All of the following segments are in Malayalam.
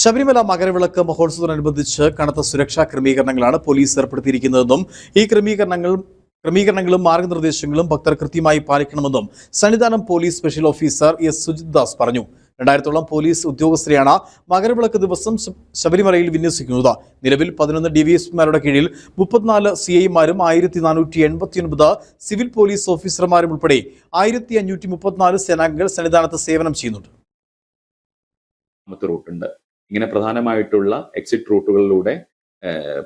ശബരിമല മകരവിളക്ക് മഹോത്സവത്തോടനുബന്ധിച്ച് കനത്ത സുരക്ഷാ ക്രമീകരണങ്ങളാണ് പോലീസ് ഏർപ്പെടുത്തിയിരിക്കുന്നതെന്നും ഈ ക്രമീകരണങ്ങൾ ക്രമീകരണങ്ങളും മാർഗനിർദ്ദേശങ്ങളും ഭക്തർ കൃത്യമായി പാലിക്കണമെന്നും Sannidhanam police special officer S Sujith Das പറഞ്ഞു. രണ്ടായിരത്തോളം പോലീസ് ഉദ്യോഗസ്ഥരെയാണ് മകരവിളക്ക് ദിവസം ശബരിമലയിൽ വിന്യസിക്കുന്നത്. നിലവിൽ പതിനൊന്ന് ഡി വി എസ്പിമാരുടെ കീഴിൽ മുപ്പത്തിനാല് സി ഐമാരും ആയിരത്തി നാനൂറ്റി എൺപത്തിയൊൻപത് സിവിൽ പോലീസ് ഓഫീസർമാരും ഉൾപ്പെടെ ആയിരത്തി അഞ്ഞൂറ്റി മുപ്പത്തിനാല് സേനാംഗങ്ങൾ സന്നിധാനത്ത് സേവനം ചെയ്യുന്നുണ്ട്. റൂട്ടുണ്ട്. ഇങ്ങനെ പ്രധാനമായിട്ടുള്ള എക്സിറ്റ് റൂട്ടുകളിലൂടെ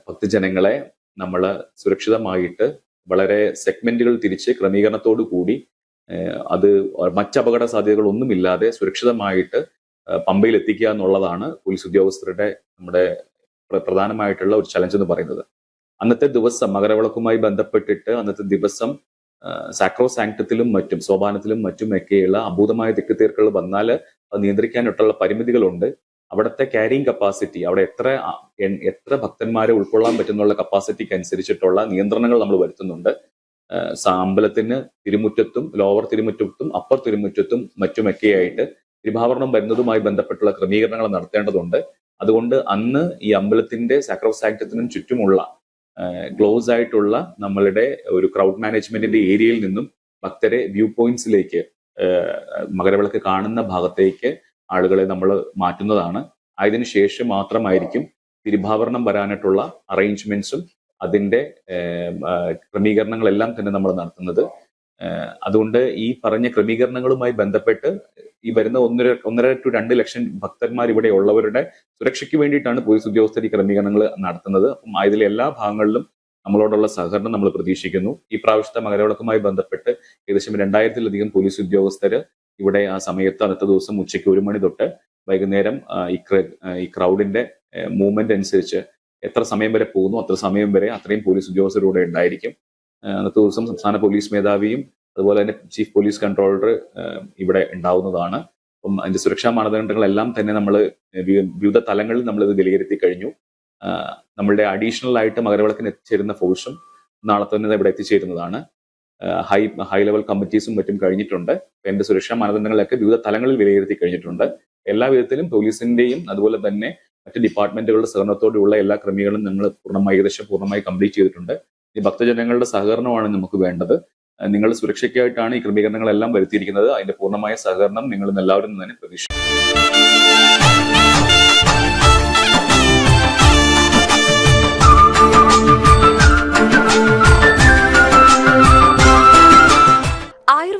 ഭക്തജനങ്ങളെ നമ്മൾ സുരക്ഷിതമായിട്ട് വളരെ സെഗ്മെന്റുകൾ തിരിച്ച് ക്രമീകരണത്തോടു കൂടി അത് മറ്റ് അപകട സാധ്യതകളൊന്നുമില്ലാതെ സുരക്ഷിതമായിട്ട് പമ്പയിൽ എത്തിക്കുക എന്നുള്ളതാണ് പോലീസ് ഉദ്യോഗസ്ഥരുടെ നമ്മുടെ പ്രധാനമായിട്ടുള്ള ഒരു ചലഞ്ച് എന്ന് പറയുന്നത്. അന്നത്തെ ദിവസം മകരവിളക്കുമായി ബന്ധപ്പെട്ടിട്ട് അന്നത്തെ ദിവസം സാക്രോ സാങ്ക്ടത്തിലും മറ്റും സോപാനത്തിലും മറ്റും ഒക്കെയുള്ള അഭൂതമായ തിക്കുതീർക്കുകൾ വന്നാൽ അത് നിയന്ത്രിക്കാനായിട്ടുള്ള പരിമിതികളുണ്ട്. അവിടുത്തെ ക്യാരിങ് കപ്പാസിറ്റി അവിടെ എത്ര എത്ര ഭക്തന്മാരെ ഉൾക്കൊള്ളാൻ പറ്റുന്നുള്ള കപ്പാസിറ്റിക്ക് അനുസരിച്ചിട്ടുള്ള നിയന്ത്രണങ്ങൾ നമ്മൾ വരുത്തുന്നുണ്ട്. സാമ്പലത്തിന് തിരുമുറ്റത്തും ലോവർ തിരുമുറ്റത്തും അപ്പർ തിരുമുറ്റത്തും മറ്റുമൊക്കെയായിട്ട് തിരുഭാവരണം വരുന്നതുമായി ബന്ധപ്പെട്ടുള്ള ക്രമീകരണങ്ങൾ നടത്തേണ്ടതുണ്ട്. അതുകൊണ്ട് അന്ന് ഈ അമ്പലത്തിന്റെ സാക്രോസാക്ടത്തിനും ചുറ്റുമുള്ള ക്ലോസ് ആയിട്ടുള്ള നമ്മളുടെ ഒരു ക്രൗഡ് മാനേജ്മെന്റിന്റെ ഏരിയയിൽ നിന്നും ഭക്തരെ വ്യൂ പോയിന്റ്സിലേക്ക് മകരവിളക്ക് കാണുന്ന ഭാഗത്തേക്ക് ആളുകളെ നമ്മൾ മാറ്റുന്നതാണ്. അതിനു ശേഷം മാത്രമായിരിക്കും തിരുഭാവരണം വരാനായിട്ടുള്ള അറേഞ്ച്മെന്റ്സും അതിന്റെ ക്രമീകരണങ്ങളെല്ലാം തന്നെ നമ്മൾ നടത്തുന്നത്. അതുകൊണ്ട് ഈ പറഞ്ഞ ക്രമീകരണങ്ങളുമായി ബന്ധപ്പെട്ട് ഈ വരുന്ന ഒന്നര ഒന്നര ടു രണ്ട് ലക്ഷം ഭക്തന്മാർ ഇവിടെ ഉള്ളവരുടെ സുരക്ഷയ്ക്ക് വേണ്ടിയിട്ടാണ് പോലീസ് ഉദ്യോഗസ്ഥർ ഈ ക്രമീകരണങ്ങൾ നടത്തുന്നത്. അപ്പം ഇതിലെ എല്ലാ ഭാഗങ്ങളിലും നമ്മളോടുള്ള സഹകരണം നമ്മൾ പ്രതീക്ഷിക്കുന്നു. ഈ പ്രാവശ്യത്തെ മകരവിളക്കുമായി ബന്ധപ്പെട്ട് ഏകദേശം രണ്ടായിരത്തിലധികം പോലീസ് ഉദ്യോഗസ്ഥര് ഇവിടെ ആ സമയത്ത് അടുത്ത ദിവസം ഉച്ചയ്ക്ക് ഒരു മണി തൊട്ട് വൈകുന്നേരം ഈ ക്രൗഡിന്റെ മൂവ്മെന്റ് അനുസരിച്ച് എത്ര സമയം വരെ പോകുന്നു അത്ര സമയം വരെ അത്രയും പോലീസ് ഉദ്യോഗസ്ഥരൂടെ ഉണ്ടായിരിക്കും. അന്നത്തെ ദിവസം സംസ്ഥാന പോലീസ് മേധാവിയും അതുപോലെ തന്നെ ചീഫ് പോലീസ് കൺട്രോളർ ഇവിടെ ഉണ്ടാവുന്നതാണ്. അപ്പം അതിന്റെ സുരക്ഷാ മാനദണ്ഡങ്ങളെല്ലാം തന്നെ നമ്മൾ വിവിധ തലങ്ങളിൽ നമ്മൾ ഇത് വിലയിരുത്തി കഴിഞ്ഞു. നമ്മളുടെ അഡീഷണൽ ആയിട്ട് മകരവിളക്കിന് എത്തിച്ചേരുന്ന ഫോഴ്സും നാളെ തന്നെ ഇവിടെ എത്തിച്ചേരുന്നതാണ്. ഹൈ ഹൈ ലെവൽ കമ്മിറ്റീസും മറ്റും കഴിഞ്ഞിട്ടുണ്ട്. എന്റെ സുരക്ഷാ മാനദണ്ഡങ്ങളൊക്കെ വിവിധ തലങ്ങളിൽ വിലയിരുത്തി കഴിഞ്ഞിട്ടുണ്ട്. എല്ലാ വിധത്തിലും പോലീസിന്റെയും അതുപോലെ തന്നെ മറ്റ് ഡിപ്പാർട്ട്മെന്റുകളുടെ സഹകരണത്തോടെയുള്ള എല്ലാ ക്രമീകരണങ്ങളും ഞങ്ങൾ പൂർണമായി ഏകദേശം പൂർണമായി കംപ്ലീറ്റ് ചെയ്തിട്ടുണ്ട്. ഈ ഭക്തജനങ്ങളുടെ സഹകരണമാണ് നമുക്ക് വേണ്ടത്. നിങ്ങളുടെ സുരക്ഷയ്ക്കായിട്ടാണ് ഈ ക്രമീകരണങ്ങളെല്ലാം വരുത്തിയിരിക്കുന്നത്. അതിന്റെ പൂർണമായ സഹകരണം നിങ്ങൾ എല്ലാവരും തന്നെ പ്രതീക്ഷിക്കുന്നു.